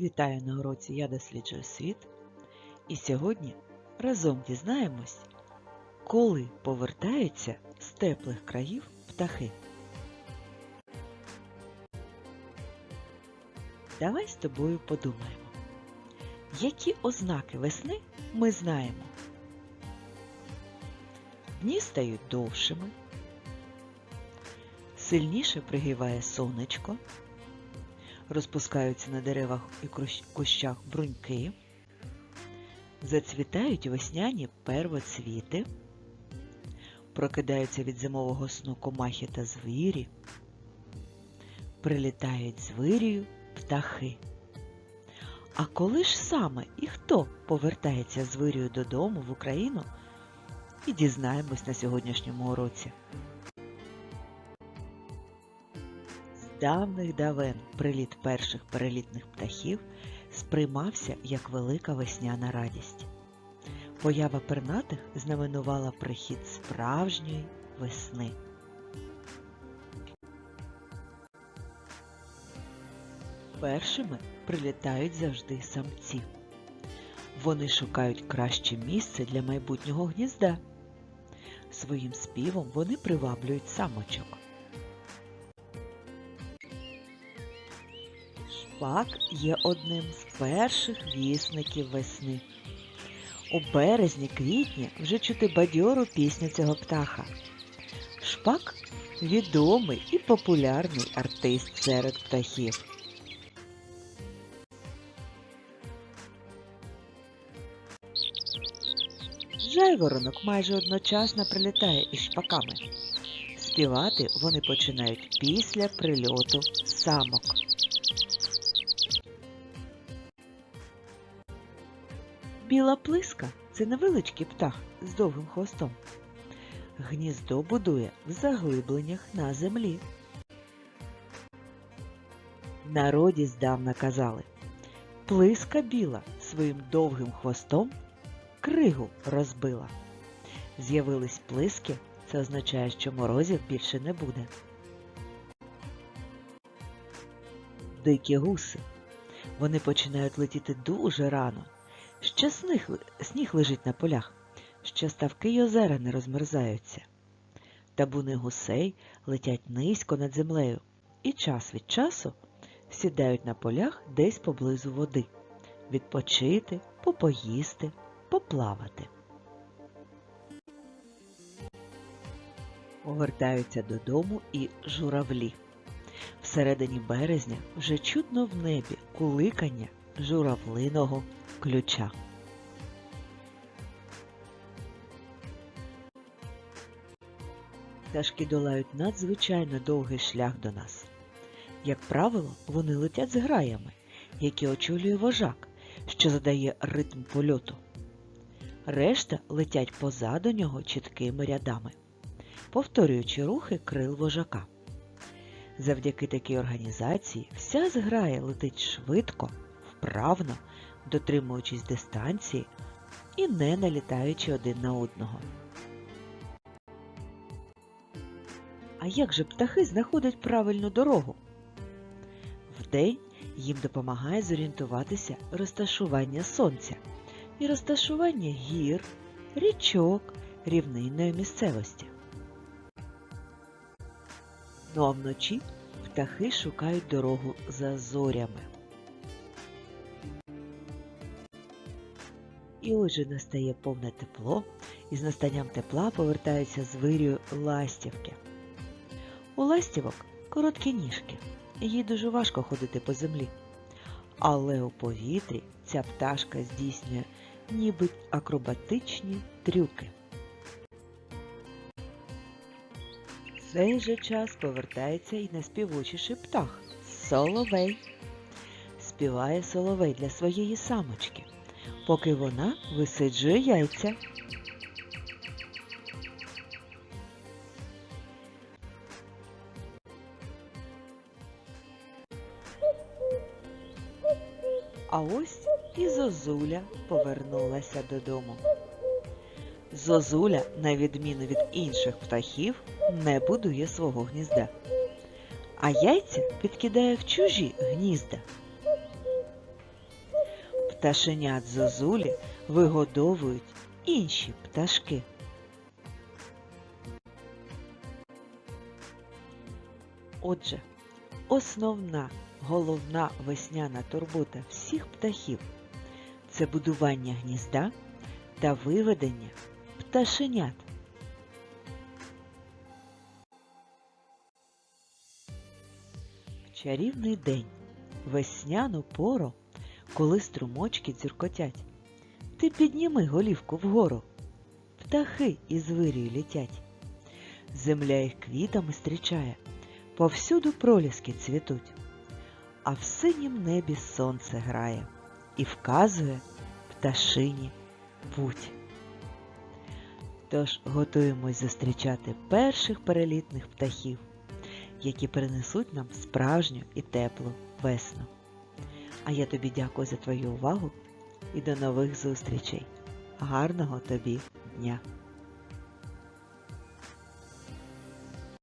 Вітаю на уроці Я досліджую світ. І сьогодні разом дізнаємось, коли повертаються з теплих країв птахи. Давай з тобою подумаємо, які ознаки весни ми знаємо. Дні стають довшими, сильніше пригріває сонечко, розпускаються на деревах і кущах бруньки, зацвітають весняні первоцвіти, прокидаються від зимового сну комахи та звірі, прилітають з вирію птахи. А коли ж саме і хто повертається з вирію додому в Україну, і дізнаємось на сьогоднішньому уроці. Давних давен приліт перших перелітних птахів сприймався як велика весняна радість. Поява пернатих знаменувала прихід справжньої весни. Першими прилітають завжди самці. Вони шукають краще місце для майбутнього гнізда. Своїм співом вони приваблюють самочок. Шпак є одним з перших вісників весни. У березні-квітні вже чути бадьору пісню цього птаха. Шпак відомий і популярний артист серед птахів. Жайворонок майже одночасно прилітає із шпаками. Співати вони починають після прильоту самок. Біла плиска це невеличкий птах з довгим хвостом. Гніздо будує в заглибленнях на землі. Народі здавна казали Плиска біла своїм довгим хвостом кригу розбила. З'явились плиски, це означає, що морозів більше не буде. Дикі гуси. Вони починають летіти дуже рано. Ще сніг, сніг лежить на полях, ще ставки й озера не розмерзаються. Табуни гусей летять низько над землею і час від часу сідають на полях десь поблизу води, відпочити, попоїсти, поплавати. Повертаються додому і журавлі. Всередині березня вже чутно в небі куликання журавлиного ключа. Пташки долають надзвичайно довгий шлях до нас. Як правило, вони летять з граями, які очолює вожак, що задає ритм польоту. Решта летять позаду нього чіткими рядами, повторюючи рухи крил вожака. Завдяки такій організації вся зграя летить швидко, вправно, дотримуючись дистанції і не налітаючи один на одного. А як же птахи знаходять правильну дорогу? Вдень їм допомагає зорієнтуватися розташування сонця і розташування гір, річок, рівнинної місцевості. Ну а вночі птахи шукають дорогу за зорями. І отже настає повне тепло, і з настанням тепла повертаються з ластівки. У ластівок короткі ніжки, їй дуже важко ходити по землі. Але у повітрі ця пташка здійснює ніби акробатичні трюки. Цей же час повертається і найспівучіший птах соловей. Співає соловей для своєї самочки, поки вона висиджує яйця. А ось і Зозуля повернулася додому. Зозуля, на відміну від інших птахів, не будує свого гнізда, а яйця підкидає в чужі гнізда. Пташенят зозулі вигодовують інші пташки. Отже, основна головна весняна турбота всіх птахів це будування гнізда та виведення пташенят. В чарівний день, весняну пору, коли струмочки дзюркотять, ти підніми голівку вгору, птахи із вирію літять. Земля їх квітами зустрічає, повсюду проліски цвітуть, а в синім небі сонце грає і вказує пташині путь. Тож готуємось зустрічати перших перелітних птахів, які принесуть нам справжню і теплу весну. А я тобі дякую за твою увагу і до нових зустрічей. Гарного тобі дня!